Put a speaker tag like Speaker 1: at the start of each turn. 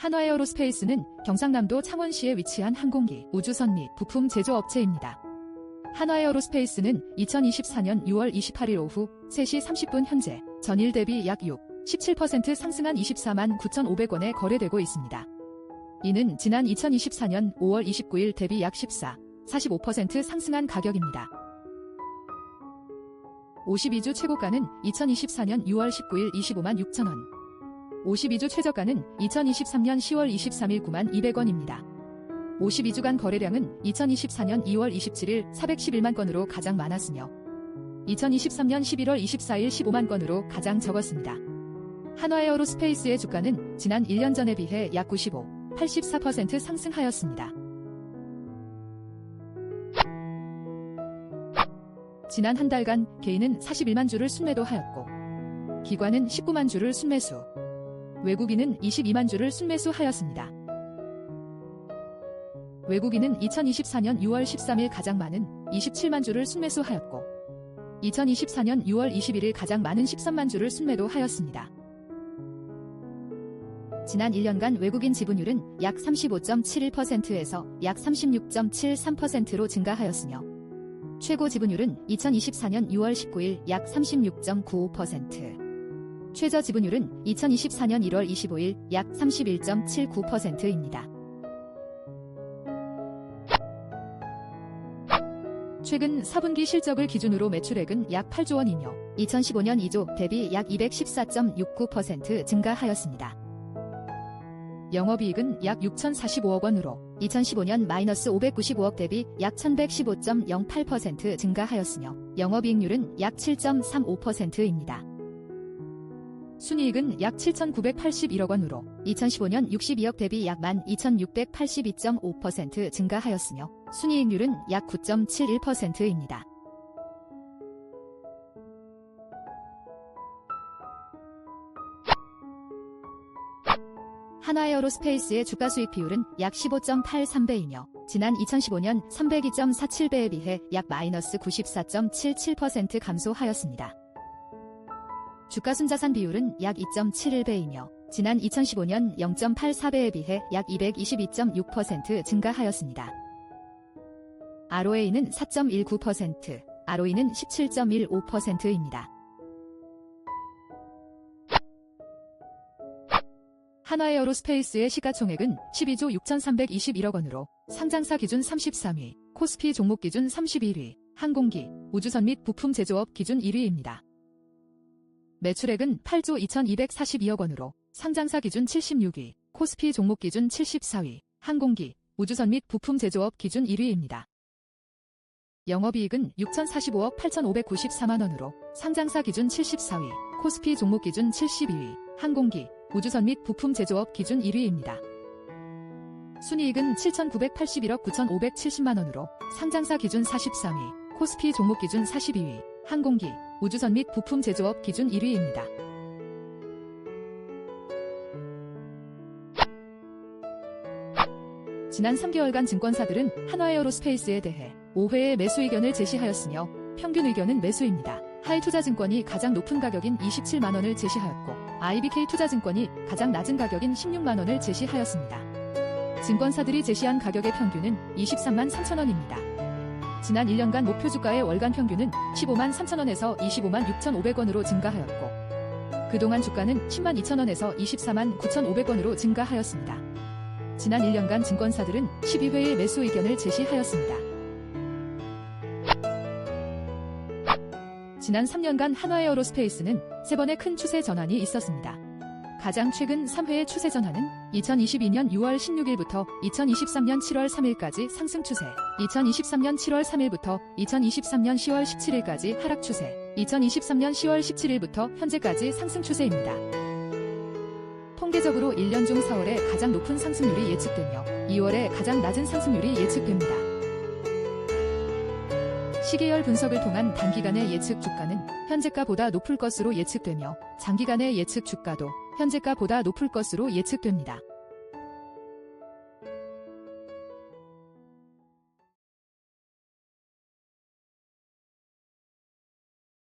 Speaker 1: 한화에어로스페이스는 경상남도 창원시에 위치한 항공기, 우주선 및 부품 제조업체입니다. 한화에어로스페이스는 2024년 6월 28일 오후 3시 30분 현재 전일 대비 약 6, 17% 상승한 24만 9,500원에 거래되고 있습니다. 이는 지난 2024년 5월 29일 대비 약 14, 45% 상승한 가격입니다. 52주 최고가는 2024년 6월 19일 25만 6천원. 52주 최저가는 2023년 10월 23일 9만 200원입니다. 52주간 거래량은 2024년 2월 27일 411만 건으로 가장 많았으며 2023년 11월 24일 15만 건으로 가장 적었습니다. 한화에어로스페이스의 주가는 지난 1년 전에 비해 약 95, 84% 상승하였습니다. 지난 한 달간 개인은 41만 주를 순매도하였고 기관은 19만 주를 순매수, 외국인은 22만 주를 순매수하였습니다. 외국인은 2024년 6월 13일 가장 많은 27만 주를 순매수하였고 2024년 6월 21일 가장 많은 13만 주를 순매도하였습니다. 지난 1년간 외국인 지분율은 약 35.71%에서 약 36.73%로 증가하였으며 최고 지분율은 2024년 6월 19일 약 36.95%, 최저 지분율은 2024년 1월 25일 약 31.79%입니다. 최근 4분기 실적을 기준으로 매출액은 약 8조 원이며 2015년 2조 대비 약 214.69% 증가하였습니다. 영업이익은 약 6,045억 원으로 2015년 마이너스 595억 대비 약 1,115.08% 증가하였으며 영업이익률은 약 7.35%입니다. 순이익은 약 7,981억 원으로 2015년 62억 대비 약 12,682.5% 증가하였으며 순이익률은 약 9.71%입니다. 한화에어로스페이스의 주가 수익 비율은 약 15.83배이며 지난 2015년 302.47배에 비해 약 마이너스 94.77% 감소하였습니다. 주가 순자산 비율은 약 2.71배이며 지난 2015년 0.84배에 비해 약 222.6% 증가하였습니다. ROA는 4.19%, ROE는 17.15%입니다. 한화에어로스페이스의 시가총액은 12조 6,321억 원으로 상장사 기준 33위, 코스피 종목 기준 31위, 항공기, 우주선 및 부품 제조업 기준 1위입니다. 매출액은 8조 2,242억 원으로 상장사 기준 76위, 코스피 종목 기준 74위, 항공기, 우주선 및 부품 제조업 기준 1위입니다. 영업이익은 6,045억 8,594만 원으로 상장사 기준 74위, 코스피 종목 기준 72위, 항공기, 우주선 및 부품 제조업 기준 1위입니다. 순이익은 7,981억 9,570만 원으로 상장사 기준 43위, 코스피 종목 기준 42위, 항공기, 우주선 및 부품 제조업 기준 1위입니다. 지난 3개월간 증권사들은 한화에어로스페이스에 대해 5회의 매수 의견을 제시하였으며 평균 의견은 매수입니다. 하이투자증권이 가장 높은 가격인 27만 원을 제시하였고 IBK 투자증권이 가장 낮은 가격인 16만 원을 제시하였습니다. 증권사들이 제시한 가격의 평균은 23만 3천 원입니다. 지난 1년간 목표 주가의 월간 평균은 15만 3천 원에서 25만 6,500원으로 증가하였고 그동안 주가는 10만 2천 원에서 24만 9,500원으로 증가하였습니다. 지난 1년간 증권사들은 12회의 매수 의견을 제시하였습니다. 지난 3년간 한화에어로스페이스는 3번의 큰 추세 전환이 있었습니다. 가장 최근 3회의 추세 전환은 2022년 6월 16일부터 2023년 7월 3일까지 상승 추세, 2023년 7월 3일부터 2023년 10월 17일까지 하락 추세, 2023년 10월 17일부터 현재까지 상승 추세입니다. 통계적으로 1년 중 4월에 가장 높은 상승률이 예측되며 2월에 가장 낮은 상승률이 예측됩니다. 시계열 분석을 통한 단기간의 예측 주가는 현재가보다 높을 것으로 예측되며 장기간의 예측 주가도 현재가보다 높을 것으로 예측됩니다.